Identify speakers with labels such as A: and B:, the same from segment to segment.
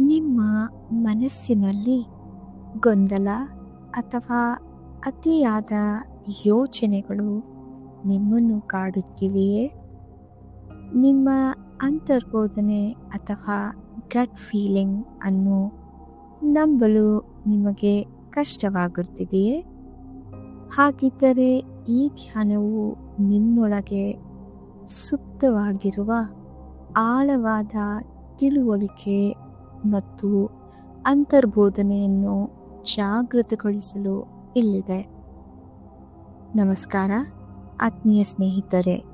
A: ನಿಮ್ಮ ಮನಸ್ಸಿನಲ್ಲಿ ಗೊಂದಲ ಅಥವಾ ಅತಿಯಾದ ಯೋಚನೆಗಳು ನಿಮ್ಮನ್ನು ಕಾಡುತ್ತಿವೆಯೇ? ನಿಮ್ಮ ಅಂತರ್ಬೋಧನೆ ಅಥವಾ ಗಟ್ ಫೀಲಿಂಗ್ ಅನ್ನು ನಂಬಲು ನಿಮಗೆ ಕಷ್ಟವಾಗುತ್ತಿದೆಯೇ? ಹಾಗಿದ್ದರೆ ಈ ಧ್ಯಾನವು ನಿಮ್ಮೊಳಗೆ ಸುಪ್ತವಾಗಿರುವ ಆಳವಾದ ತಿಳುವಳಿಕೆ ಮತ್ತು ಅಂತರ್ಬೋಧನೆಯನ್ನು ಜಾಗೃತಗೊಳಿಸಲು ಇಲ್ಲಿದೆ. ನಮಸ್ಕಾರ, ಆತ್ಮೀಯ ಸ್ನೇಹಿತರೆ.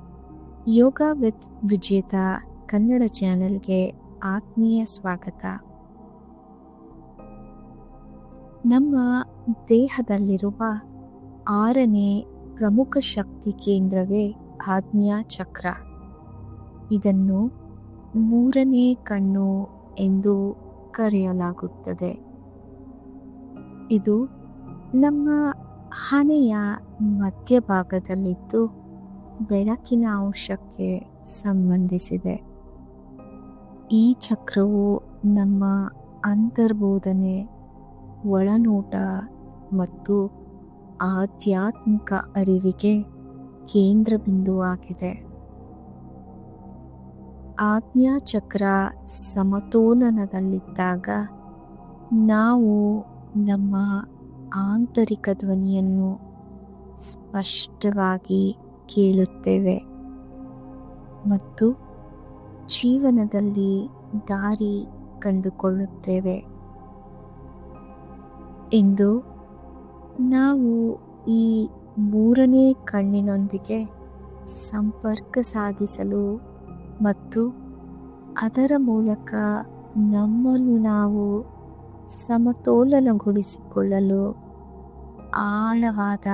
A: ಯೋಗ ವಿತ್ ವಿಜೇತ ಕನ್ನಡ ಚಾನೆಲ್ಗೆ ಆತ್ಮೀಯ ಸ್ವಾಗತ. ನಮ್ಮ ದೇಹದಲ್ಲಿರುವ ಆರನೇ ಪ್ರಮುಖ ಶಕ್ತಿ ಕೇಂದ್ರವೇ ಆಜ್ಞಾ ಚಕ್ರ. ಇದನ್ನು ಮೂರನೇ ಕಣ್ಣು ಎಂದು ಕರೆಯಲಾಗುತ್ತದೆ. ಇದು ನಮ್ಮ ಹಣೆಯ ಮಧ್ಯಭಾಗದಲ್ಲಿದ್ದು ಬೆಳಕಿನ ಅಂಶಕ್ಕೆ ಸಂಬಂಧಿಸಿದೆ. ಈ ಚಕ್ರವು ನಮ್ಮ ಅಂತರ್ಬೋಧನೆ, ಒಳನೋಟ ಮತ್ತು ಆಧ್ಯಾತ್ಮಿಕ ಅರಿವಿಗೆ ಕೇಂದ್ರ ಬಿಂದುವಾಗಿದೆ ಆಜ್ಞಾಚಕ್ರ ಸಮತೋಲನದಲ್ಲಿದ್ದಾಗ ನಾವು ನಮ್ಮ ಆಂತರಿಕ ಧ್ವನಿಯನ್ನು ಸ್ಪಷ್ಟವಾಗಿ ಕೇಳುತ್ತೇವೆ ಮತ್ತು ಜೀವನದಲ್ಲಿ ದಾರಿ ಕಂಡುಕೊಳ್ಳುತ್ತೇವೆ ಎಂದು ನಾವು ಈ ಮೂರನೇ ಕಣ್ಣಿನೊಂದಿಗೆ ಸಂಪರ್ಕ ಸಾಧಿಸಲು ಮತ್ತು ಅದರ ಮೂಲಕ ನಮ್ಮನ್ನು ನಾವು ಸಮತೋಲನಗೊಳಿಸಿಕೊಳ್ಳಲು ಆಳವಾದ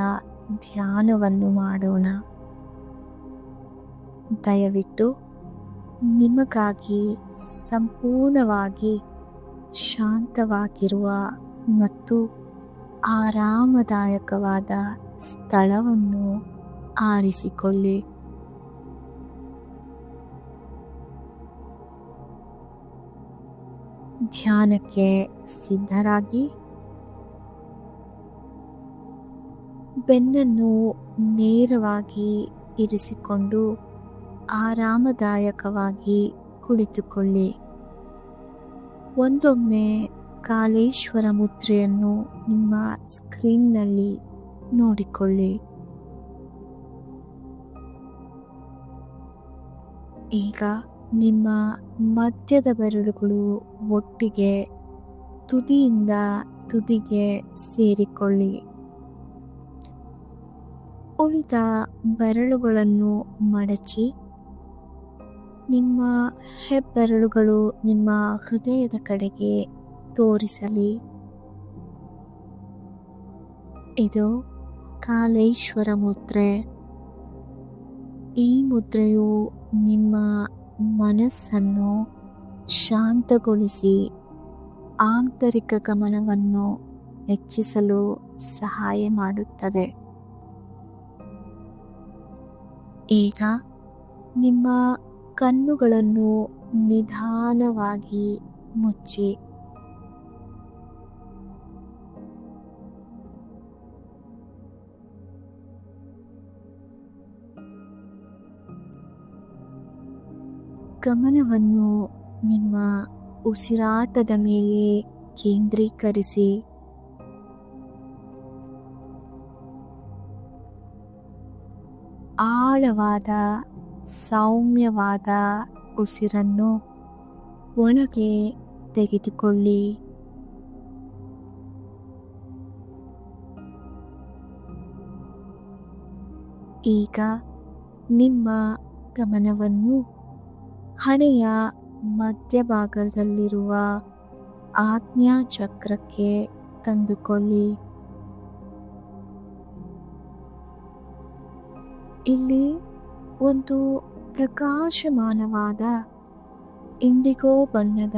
A: ಧ್ಯಾನವನ್ನು ಮಾಡೋಣ. ದಯವಿಟ್ಟು ನಿಮಗಾಗಿ ಸಂಪೂರ್ಣವಾಗಿ ಶಾಂತವಾಗಿರುವ ಮತ್ತು ಆರಾಮದಾಯಕವಾದ ಸ್ಥಳವನ್ನು ಆರಿಸಿಕೊಳ್ಳಿ. ಧ್ಯಾನಕ್ಕೆ ಸಿದ್ಧರಾಗಿ ಬೆನ್ನನ್ನು ನೇರವಾಗಿ ಇರಿಸಿಕೊಂಡು ಆರಾಮದಾಯಕವಾಗಿ ಕುಳಿತುಕೊಳ್ಳಿ. ಒಂದೊಮ್ಮೆ ಕಾಲೇಶ್ವರ ಮುದ್ರೆಯನ್ನು ನಿಮ್ಮ ಸ್ಕ್ರೀನ್ನಲ್ಲಿ ನೋಡಿಕೊಳ್ಳಿ. ಈಗ ನಿಮ್ಮ ಮಧ್ಯದ ಬೆರಳುಗಳು ಒಟ್ಟಿಗೆ ತುದಿಯಿಂದ ತುದಿಗೆ ಸೇರಿಕೊಳ್ಳಿ. ಉಳಿದ ಬೆರಳುಗಳನ್ನು ಮಡಚಿ, ನಿಮ್ಮ ಹೆಬ್ಬೆರಳುಗಳು ನಿಮ್ಮ ಹೃದಯದ ಕಡೆಗೆ ತೋರಿಸಲಿ. ಇದು ಕಾಲೇಶ್ವರ ಮುದ್ರೆ. ಈ ಮುದ್ರೆಯು ನಿಮ್ಮ ಮನಸ್ಸನ್ನು ಶಾಂತಗೊಳಿಸಿ ಆಂತರಿಕ ಗಮನವನ್ನು ಹೆಚ್ಚಿಸಲು ಸಹಾಯ ಮಾಡುತ್ತದೆ. ಈಗ ನಿಮ್ಮ ಕಣ್ಣುಗಳನ್ನು ನಿಧಾನವಾಗಿ ಮುಚ್ಚಿ. ಗಮನವನ್ನು ನಿಮ್ಮ ಉಸಿರಾಟದ ಮೇಲೆ ಕೇಂದ್ರೀಕರಿಸಿ. ಆಳವಾದ ಸೌಮ್ಯವಾದ ಉಸಿರನ್ನು ಒಳಗೆ ತೆಗೆದುಕೊಳ್ಳಿ. ಈಗ ನಿಮ್ಮ ಗಮನವನ್ನು ಹಣೆಯ ಮಧ್ಯಭಾಗದಲ್ಲಿರುವ ಆಜ್ಞಾ ಚಕ್ರಕ್ಕೆ ತಂದುಕೊಳ್ಳಿ. ಇಲ್ಲಿ ಒಂದು ಪ್ರಕಾಶಮಾನವಾದ ಇಂಡಿಗೋ ಬಣ್ಣದ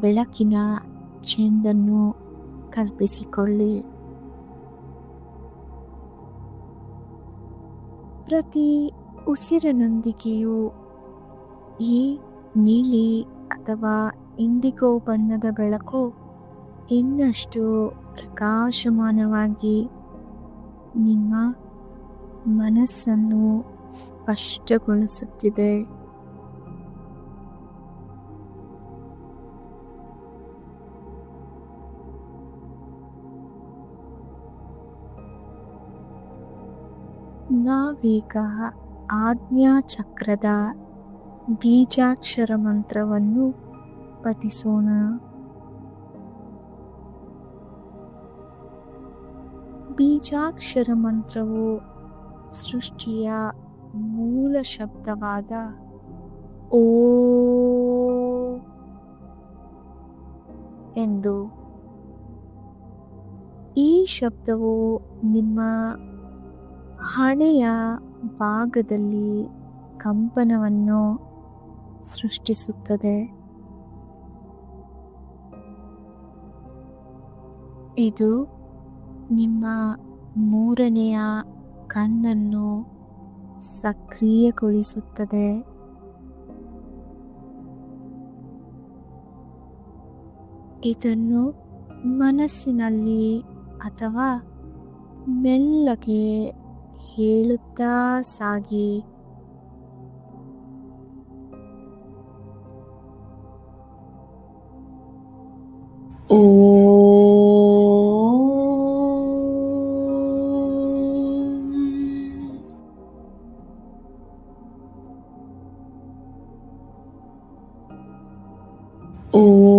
A: ಬೆಳಕಿನ ಚೆಂಡನ್ನು ಕಲ್ಪಿಸಿಕೊಳ್ಳಿ. ಪ್ರತಿ ಉಸಿರಿನೊಂದಿಗೆಯೂ ಈ ನೀಲಿ ಅಥವಾ ಇಂಡಿಗೋ ಬಣ್ಣದ ಬೆಳಕು ಇನ್ನಷ್ಟು ಪ್ರಕಾಶಮಾನವಾಗಿ ನಿಮ್ಮ ಮನಸ್ಸನ್ನು ಸ್ಪಷ್ಟಗೊಳಿಸುತ್ತಿದೆ. ನಾವೀಗ ಆಜ್ಞಾ ಚಕ್ರದ ಬೀಜಾಕ್ಷರ ಮಂತ್ರವನ್ನು ಪಠಿಸೋಣ. ಬೀಜಾಕ್ಷರ ಮಂತ್ರವು ಸೃಷ್ಟಿಯ ಮೂಲ ಶಬ್ದವಾದ ಓ ಎಂದು. ಈ ಶಬ್ದವು ನಿಮ್ಮ ಹಣೆಯ ಭಾಗದಲ್ಲಿ ಕಂಪನವನ್ನು ಸೃಷ್ಟಿಸುತ್ತದೆ. ಇದು ನಿಮ್ಮ ಮೂರನೆಯ ಕಣ್ಣನ್ನು ಸಕ್ರಿಯಗೊಳಿಸುತ್ತದೆ. ಇದನ್ನು ಮನಸ್ಸಿನಲ್ಲಿ ಅಥವಾ ಮೆಲ್ಲಗೆ ಹೇಳುತ್ತಾ ಸಾಗಿ
B: ಓ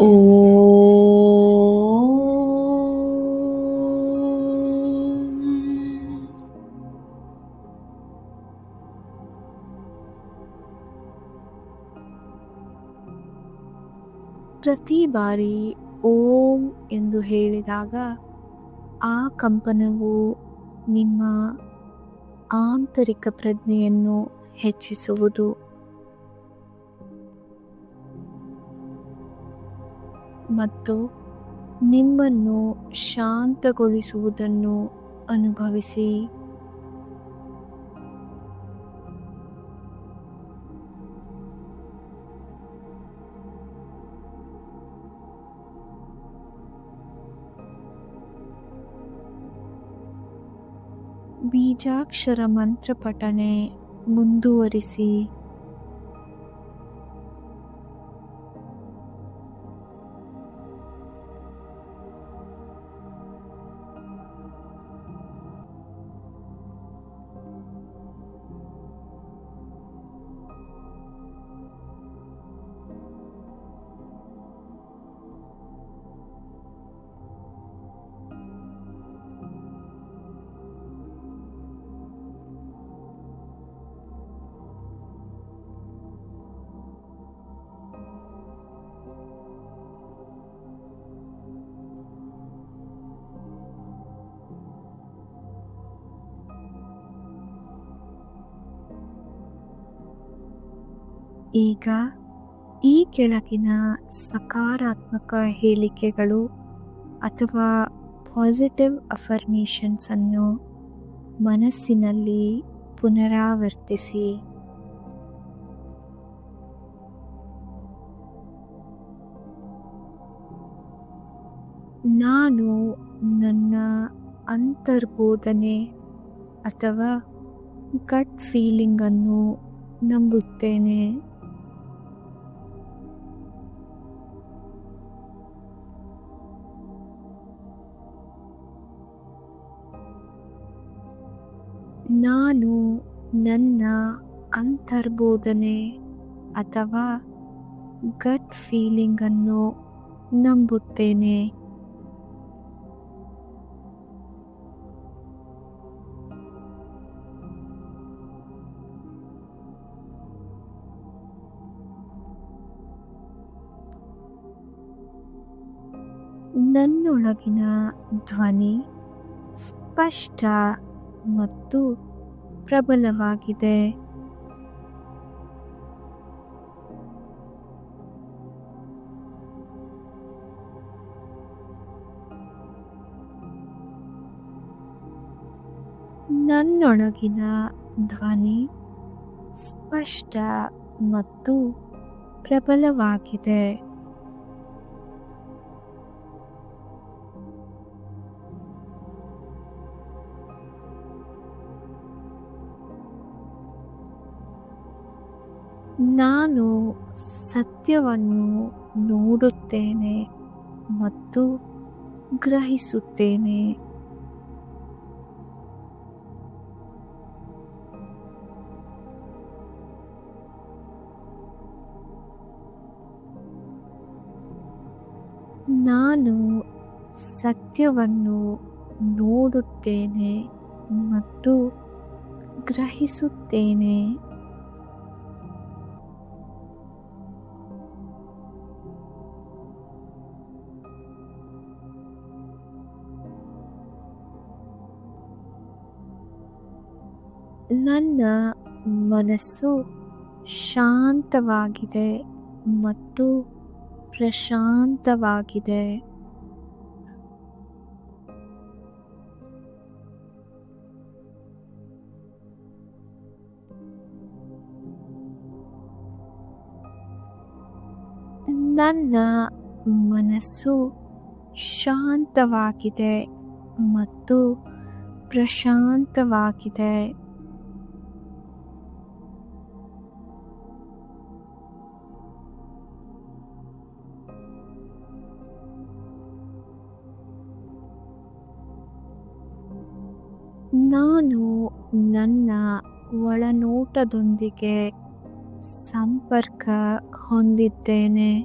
A: ಪ್ರತಿ ಬಾರಿ ಓಂ ಎಂದು ಹೇಳಿದಾಗ ಆ ಕಂಪನವು ನಿಮ್ಮ ಆಂತರಿಕ ಪ್ರಜ್ಞೆಯನ್ನು ಹೆಚ್ಚಿಸುವುದು. ಮತ್ತು ನಿಮ್ಮನ್ನು ಶಾಂತಗೊಳಿಸುವುದನ್ನು ಅನುಭವಿಸಿ. ಬೀಜಾಕ್ಷರ ಮಂತ್ರ ಪಠಣೆ ಮುಂದುವರಿಸಿ. ಈಗ ಈ ಕೆಳಗಿನ ಸಕಾರಾತ್ಮಕ ಹೇಳಿಕೆಗಳು ಅಥವಾ ಪಾಸಿಟಿವ್ ಅಫರ್ಮೇಷನ್ಸನ್ನು ಮನಸ್ಸಿನಲ್ಲಿ ಪುನರಾವರ್ತಿಸಿ. ನಾನು ನನ್ನ ಅಂತರ್ಬೋಧನೆ ಅಥವಾ ಗಟ್ ಫೀಲಿಂಗನ್ನು ನಂಬುತ್ತೇನೆ. ನಾನು ನನ್ನ ಅಂತರ್ಬೋಧನೆ ಅಥವಾ ಗಟ್ ಫೀಲಿಂಗನ್ನು ನಂಬುತ್ತೇನೆ. ನನ್ನೊಳಗಿನ ಧ್ವನಿ ಸ್ಪಷ್ಟ ಮತ್ತು ಪ್ರಬಲವಾಗಿದೆ. ನನ್ನೊಳಗಿನ ಧ್ವನಿ ಸ್ಪಷ್ಟ ಮತ್ತು ಪ್ರಬಲವಾಗಿದೆ. ಸತ್ಯವನ್ನು ನೋಡುತ್ತೇನೆ ಮತ್ತು ಗ್ರಹಿಸುತ್ತೇನೆ. ನಾನು ಸತ್ಯವನ್ನು ನೋಡುತ್ತೇನೆ ಮತ್ತು ಗ್ರಹಿಸುತ್ತೇನೆ. ಮನಸ್ಸು ಶಾಂತವಾಗಿದೆ ಮತ್ತು ಪ್ರಶಾಂತವಾಗಿದೆ. ನನ್ನ ಮನಸ್ಸು ಶಾಂತವಾಗಿದೆ ಮತ್ತು ಪ್ರಶಾಂತವಾಗಿದೆ. ನಾನು ನನ್ನ ಒಳನೋಟದೊಂದಿಗೆ ಸಂಪರ್ಕ ಹೊಂದಿದ್ದೇನೆ.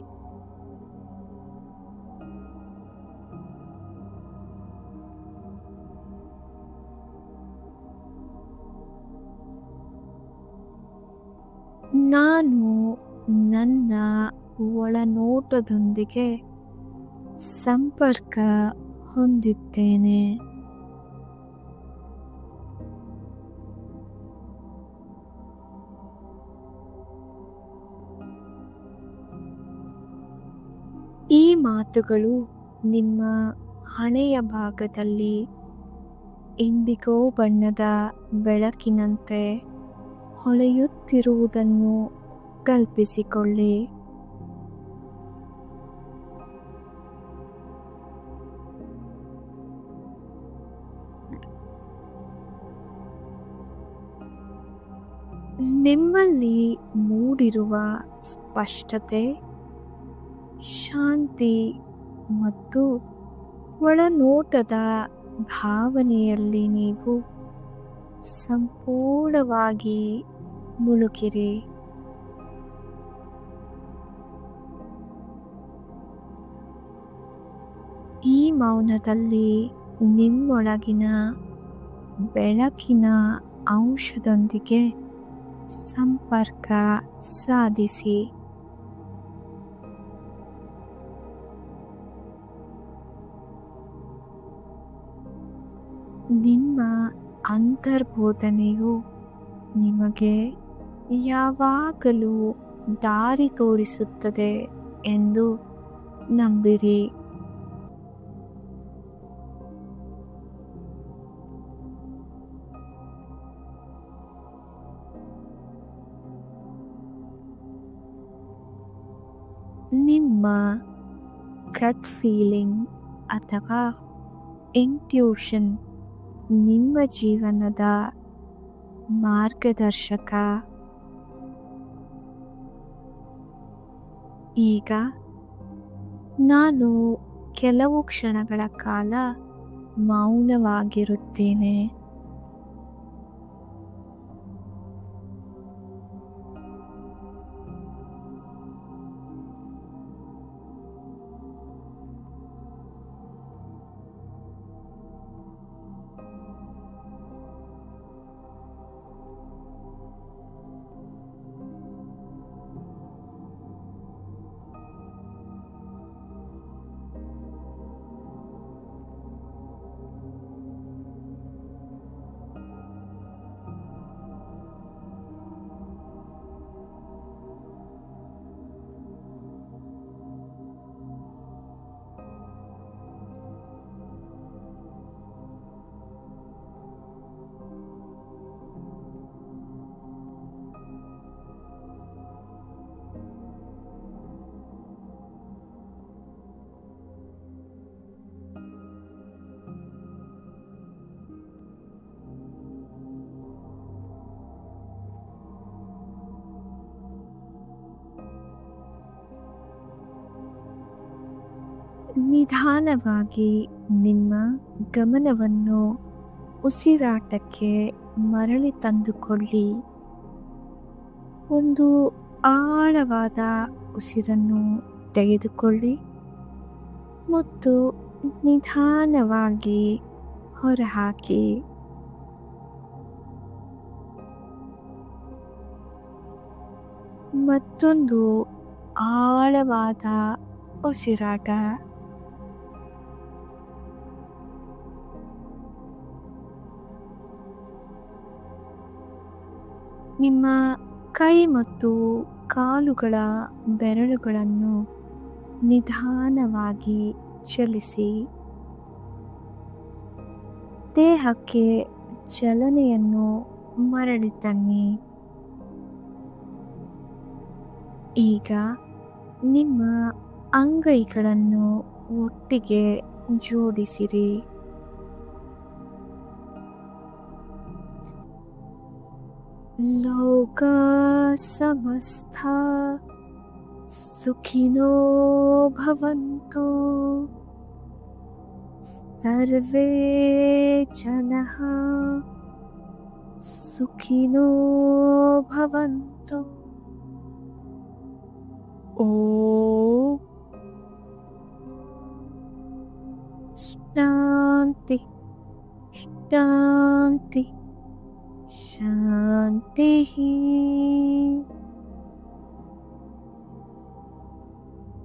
A: ನಾನು ನನ್ನ ಒಳನೋಟದೊಂದಿಗೆ ಸಂಪರ್ಕ ಹೊಂದಿದ್ದೇನೆ. ಮಾತುಗಳು ನಿಮ್ಮ ಹಣೆಯ ಭಾಗದಲ್ಲಿ ಇಂಡಿಗೋ ಬಣ್ಣದ ಬೆಳಕಿನಂತೆ ಹೊಳೆಯುತ್ತಿರುವುದನ್ನು ಕಲ್ಪಿಸಿಕೊಳ್ಳಿ. ನಿಮ್ಮಲ್ಲಿ ಮೂಡಿರುವ ಸ್ಪಷ್ಟತೆ ಶಾಂತಿ ಮತ್ತು ಒಳನೋಟದ ಭಾವನೆಯಲ್ಲಿ ನೀವು ಸಂಪೂರ್ಣವಾಗಿ ಮುಳುಗಿರಿ. ಈ ಮೌನದಲ್ಲಿ ನಿಮ್ಮೊಳಗಿನ ಬೆಳಕಿನ ಅಂಶದೊಂದಿಗೆ ಸಂಪರ್ಕ ಸಾಧಿಸಿ. ಅಂತರ್ಬೋಧನೆಯು ನಿಮಗೆ ಯಾವಾಗಲೂ ದಾರಿ ತೋರಿಸುತ್ತದೆ ಎಂದು ನಂಬಿರಿ. ನಿಮ್ಮ ಗಟ್ ಫೀಲಿಂಗ್ ಅಥವಾ ಇಂಟ್ಯೂಷನ್ ನಿಮ್ಮ ಜೀವನದ ಮಾರ್ಗದರ್ಶಕ. ಈಗ ನಾನು ಕೆಲವು ಕ್ಷಣಗಳ ಕಾಲ ಮೌನವಾಗಿರುತ್ತೇನೆ. ನಿಧಾನವಾಗಿ ನಿಮ್ಮ ಗಮನವನ್ನು ಉಸಿರಾಟಕ್ಕೆ ಮರಳಿ ತಂದುಕೊಳ್ಳಿ. ಒಂದು ಆಳವಾದ ಉಸಿರನ್ನು ತೆಗೆದುಕೊಳ್ಳಿ ಮತ್ತು ನಿಧಾನವಾಗಿ ಹೊರಹಾಕಿ. ಮತ್ತೊಂದು ಆಳವಾದ ಉಸಿರಾಟ. ನಿಮ್ಮ ಕೈ ಮತ್ತು ಕಾಲುಗಳ ಬೆರಳುಗಳನ್ನು ನಿಧಾನವಾಗಿ ಚಲಿಸಿ. ದೇಹಕ್ಕೆ ಚಲನೆಯನ್ನು ಮರಳಿ ತನ್ನಿ. ಈಗ ನಿಮ್ಮ ಅಂಗೈಗಳನ್ನು ಒಟ್ಟಿಗೆ ಜೋಡಿಸಿರಿ. लोका समस्था सुखिनो भवन्तु। सर्वे जनः सुखिनो भवन्तु। ओन्ति शन्ति। ಶಾಂತಿ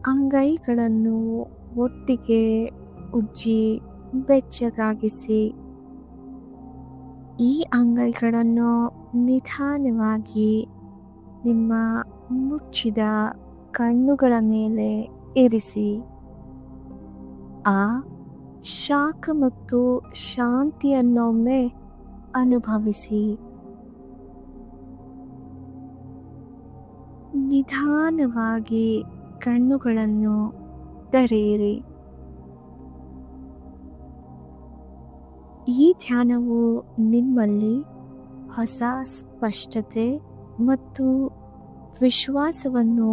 A: ಅಂಗೈಗಳನ್ನು ಒಟ್ಟಿಗೆ ಉಜ್ಜಿ ಬೆಚ್ಚಗಾಗಿಸಿ. ಈ ಅಂಗೈಗಳನ್ನು ನಿಧಾನವಾಗಿ ನಿಮ್ಮ ಮುಚ್ಚಿದ ಕಣ್ಣುಗಳ ಮೇಲೆ ಇರಿಸಿ. ಆ ಶಾಖ ಮತ್ತು ಶಾಂತಿಯನ್ನೊಮ್ಮೆ ಅನುಭವಿಸಿ. ನಿಧಾನವಾಗಿ ಕಣ್ಣುಗಳನ್ನು ತೆರೆಯಿರಿ. ಈ ಧ್ಯಾನವು ನಿಮ್ಮಲ್ಲಿ ಹೊಸ ಸ್ಪಷ್ಟತೆ ಮತ್ತು ವಿಶ್ವಾಸವನ್ನು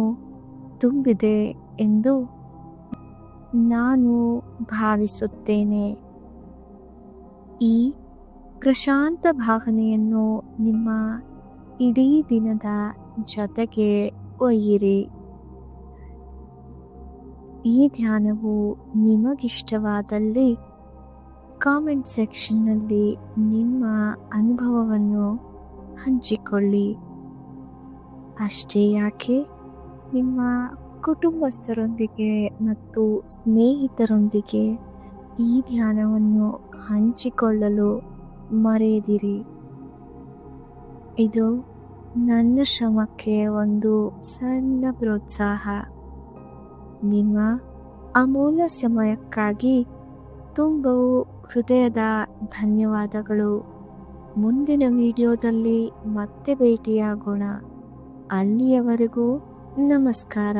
A: ತುಂಬಿದೆ ಎಂದು ನಾನು ಭಾವಿಸುತ್ತೇನೆ. ಈ ಪ್ರಶಾಂತ ಭಾವನೆಯನ್ನು ನಿಮ್ಮ ಇಡೀ ದಿನದ ಜೊತೆಗೆ ಒಯ್ಯಿರಿ ಈ ಧ್ಯಾನವು ನಿಮಗಿಷ್ಟವಾದಲ್ಲಿ ಕಾಮೆಂಟ್ ಸೆಕ್ಷನ್ನಲ್ಲಿ ನಿಮ್ಮ ಅನುಭವವನ್ನು ಹಂಚಿಕೊಳ್ಳಿ. ಅಷ್ಟೇ ಯಾಕೆ? ನಿಮ್ಮ ಕುಟುಂಬಸ್ಥರೊಂದಿಗೆ ಮತ್ತು ಸ್ನೇಹಿತರೊಂದಿಗೆ ಈ ಧ್ಯಾನವನ್ನು ಹಂಚಿಕೊಳ್ಳಲು ಮರೆಯದಿರಿ. ಇದು ನನ್ನ ಶ್ರಮಕ್ಕೆ ಒಂದು ಸಣ್ಣ ಪ್ರೋತ್ಸಾಹ. ನಿಮ್ಮ ಅಮೂಲ್ಯ ಸಮಯಕ್ಕಾಗಿ ತುಂಬವು ಹೃದಯದ ಧನ್ಯವಾದಗಳು. ಮುಂದಿನ ವಿಡಿಯೋದಲ್ಲಿ ಮತ್ತೆ ಭೇಟಿಯಾಗೋಣ. ಅಲ್ಲಿಯವರೆಗೂ ನಮಸ್ಕಾರ.